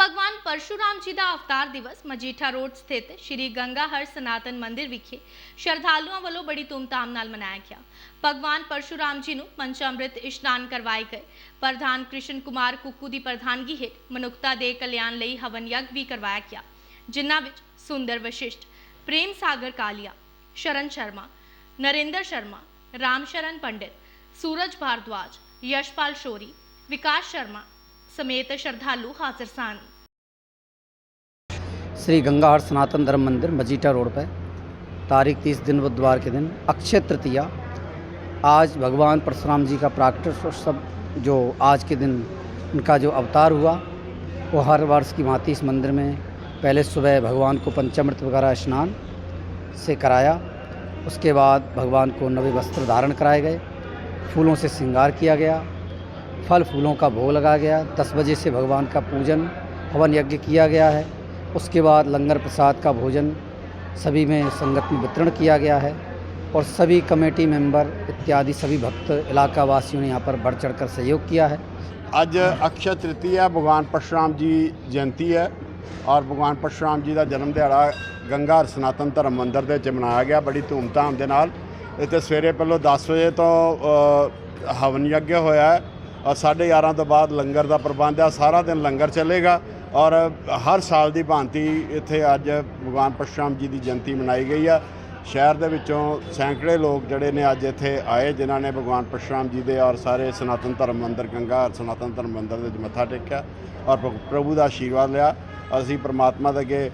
ਭਗਵਾਨ ਪਰਸ਼ੂਰਾਮ ਜੀ ਦਾ ਅਵਤਾਰ ਦਿਵਸ ਮਜੀਠਾ ਰੋਡ ਸਥਿਤ ਸ਼੍ਰੀ ਗੰਗਾ ਹਰ ਸਨਾਤਨ ਮੰਦਿਰ ਵਿਖੇ ਸ਼ਰਧਾਲੂਆਂ ਵੱਲੋਂ ਬੜੀ ਧੂਮਧਾਮ ਨਾਲ ਮਨਾਇਆ ਗਿਆ। ਭਗਵਾਨ ਪਰਸ਼ੂਰਾਮ ਜੀ ਨੂੰ ਪੰਚਾਮ੍ਰਿਤ ਇਸ਼ਨਾਨ ਕਰਵਾਏ ਗਏ। ਪ੍ਰਧਾਨ ਕ੍ਰਿਸ਼ਨ ਕੁਮਾਰ ਕੁੱਕੂ ਦੀ ਪ੍ਰਧਾਨਗੀ ਹੇਠ ਮਨੁੱਖਤਾ ਦੇ ਕਲਿਆਣ ਲਈ ਹਵਨ ਯੱਗ ਵੀ ਕਰਵਾਇਆ ਗਿਆ, ਜਿਨ੍ਹਾਂ ਵਿੱਚ ਸੁੰਦਰ ਵਸ਼ਿਸ਼ਟ ਪ੍ਰੇਮ ਸਾਗਰ ਕਾਲੀਆ, ਸ਼ਰਨ ਸ਼ਰਮਾ, ਨਰਿੰਦਰ ਸ਼ਰਮਾ, ਰਾਮ ਸ਼ਰਨ ਪੰਡਿਤ, ਸੂਰਜ ਭਾਰਦਵਾਜ, ਯਸ਼ਪਾਲ ਸ਼ੋਰੀ, ਵਿਕਾਸ ਸ਼ਰਮਾ समेत श्रद्धालु हाजिर सन। श्री गंगा हर सनातन धर्म मंदिर मजीठा रोड पर तारीख तीस दिन बुधवार के दिन, अक्षय तृतीया। आज भगवान परशुराम जी का प्राकट उत्सव जो आज के दिन उनका जो अवतार हुआ, वो हर वर्ष की भांति इस मंदिर में पहले सुबह भगवान को पंचमृत वगैरह स्नान से कराया। उसके बाद भगवान को नवे वस्त्र धारण कराए गए, फूलों से श्रृंगार किया गया। फल फूलों का भोग लगा गया दस बजे से भगवान का पूजन हवन यज्ञ किया गया है उसके बाद लंगर प्रसाद का भोजन सभी में संगत में वितरण किया गया है और सभी कमेटी मेंबर इत्यादि सभी भक्त इलाका वासियों ने यहाँ पर बढ़ चढ़ कर सहयोग किया है ਅੱਜ ਅਕਸ਼ਯ ਤ੍ਰਿਤੀਆ ਭਗਵਾਨ ਪਰਸ਼ੁਰਾਮ ਜੀ ਜਯੰਤੀ ਹੈ ਔਰ ਭਗਵਾਨ ਪਰਸ਼ੁਰਾਮ ਜੀ ਦਾ ਜਨਮ ਦਿਹਾੜਾ ਗੰਗਾ ਸਨਾਤਨ ਧਰਮ ਮੰਦਿਰ ਦੇ ਵਿੱਚ ਮਨਾਇਆ ਗਿਆ ਬੜੀ ਧੂਮਧਾਮ ਦੇ ਨਾਲ ਇੱਥੇ ਸਵੇਰੇ ਪਹਿਲਾਂ 10 ਵਜੇ ਤੋਂ ਹਵਨ ਯੱਗ ਹੋਇਆ ਔਰ 11:30 ਤੋਂ ਬਾਅਦ ਲੰਗਰ ਦਾ ਪ੍ਰਬੰਧ ਆ ਸਾਰਾ ਦਿਨ ਲੰਗਰ ਚੱਲੇਗਾ ਔਰ ਹਰ ਸਾਲ ਦੀ ਭਾਂਤੀ ਇੱਥੇ ਅੱਜ ਭਗਵਾਨ ਪਰਸ਼ੁਰਾਮ ਜੀ ਦੀ ਜਯੰਤੀ ਮਨਾਈ ਗਈ ਆ। ਸ਼ਹਿਰ ਦੇ ਵਿੱਚੋਂ ਸੈਂਕੜੇ ਲੋਕ ਜਿਹੜੇ ਨੇ ਅੱਜ ਇੱਥੇ ਆਏ, ਜਿਨ੍ਹਾਂ ਨੇ ਭਗਵਾਨ ਪਰਸ਼ੁਰਾਮ ਜੀ ਦੇ ਔਰ ਸਾਰੇ ਸਨਾਤਨ ਧਰਮ ਮੰਦਰ, ਗੰਗਾ ਔਰ ਸਨਾਤਨ ਧਰਮ ਮੰਦਰ ਦੇ ਵਿੱਚ ਮੱਥਾ ਟੇਕਿਆ ਔਰ ਪ੍ਰਭੂ ਦਾ ਆਸ਼ੀਰਵਾਦ ਲਿਆ। ਅਸੀਂ ਪ੍ਰਮਾਤਮਾ ਦੇ ਅੱਗੇ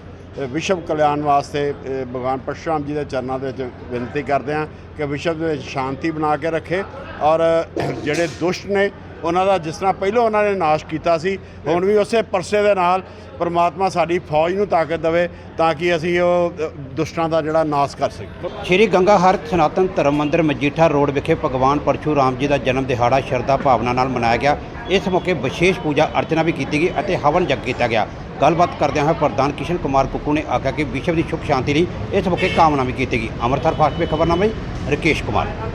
ਵਿਸ਼ਵ ਕਲਿਆਣ ਵਾਸਤੇ ਭਗਵਾਨ ਪਰਸ਼ੁਰਾਮ ਜੀ ਦੇ ਚਰਨਾਂ ਦੇ ਵਿੱਚ ਬੇਨਤੀ ਕਰਦੇ ਹਾਂ ਕਿ ਵਿਸ਼ਵ ਦੇ ਵਿੱਚ ਸ਼ਾਂਤੀ ਬਣਾ ਕੇ ਰੱਖੇ ਔਰ ਜਿਹੜੇ ਦੁਸ਼ਟ ਨੇ ਉਹਨਾਂ ਦਾ ਜਿਸ ਤਰ੍ਹਾਂ ਪਹਿਲਾਂ ਉਹਨਾਂ ਨੇ ਨਾਸ਼ ਕੀਤਾ ਸੀ, ਹੁਣ ਵੀ ਉਸੇ ਪਰਸੇ ਦੇ ਨਾਲ ਪਰਮਾਤਮਾ ਸਾਡੀ ਫੌਜ ਨੂੰ ਤਾਕਤ ਦੇਵੇ ਤਾਂ ਕਿ ਅਸੀਂ ਉਹ ਦੁਸ਼ਟਾਂ ਦਾ ਜਿਹੜਾ ਨਾਸ਼ ਕਰ ਸਕੀਏ। ਸ਼੍ਰੀ ਗੰਗਾ ਹਰ ਸਨਾਤਨ ਧਰਮ ਮੰਦਿਰ ਮਜੀਠਾ ਰੋਡ ਵਿਖੇ ਭਗਵਾਨ ਪਰਸ਼ੂਰਾਮ ਜੀ ਦਾ ਜਨਮ ਦਿਹਾੜਾ ਸ਼ਰਧਾ ਭਾਵਨਾ ਨਾਲ ਮਨਾਇਆ ਗਿਆ। ਇਸ ਮੌਕੇ ਵਿਸ਼ੇਸ਼ ਪੂਜਾ ਅਰਚਨਾ ਵੀ ਕੀਤੀ ਗਈ ਅਤੇ ਹਵਨ ਯੱਗ ਕੀਤਾ ਗਿਆ। ਗੱਲਬਾਤ ਕਰਦਿਆਂ ਹੋਏ ਪ੍ਰਧਾਨ ਕਿਸ਼ਨ ਕੁਮਾਰ ਕੁੱਕੂ ਨੇ ਆਖਿਆ ਕਿ ਵਿਸ਼ਵ ਦੀ ਸੁਖ ਸ਼ਾਂਤੀ ਲਈ ਇਸ ਮੌਕੇ ਕਾਮਨਾ ਵੀ ਕੀਤੀ ਗਈ। ਅੰਮ੍ਰਿਤਸਰ ਫਾਸਟ ਵੇ ਖਬਰਨਾਮਾ ਰਕੇਸ਼ ਕੁਮਾਰ।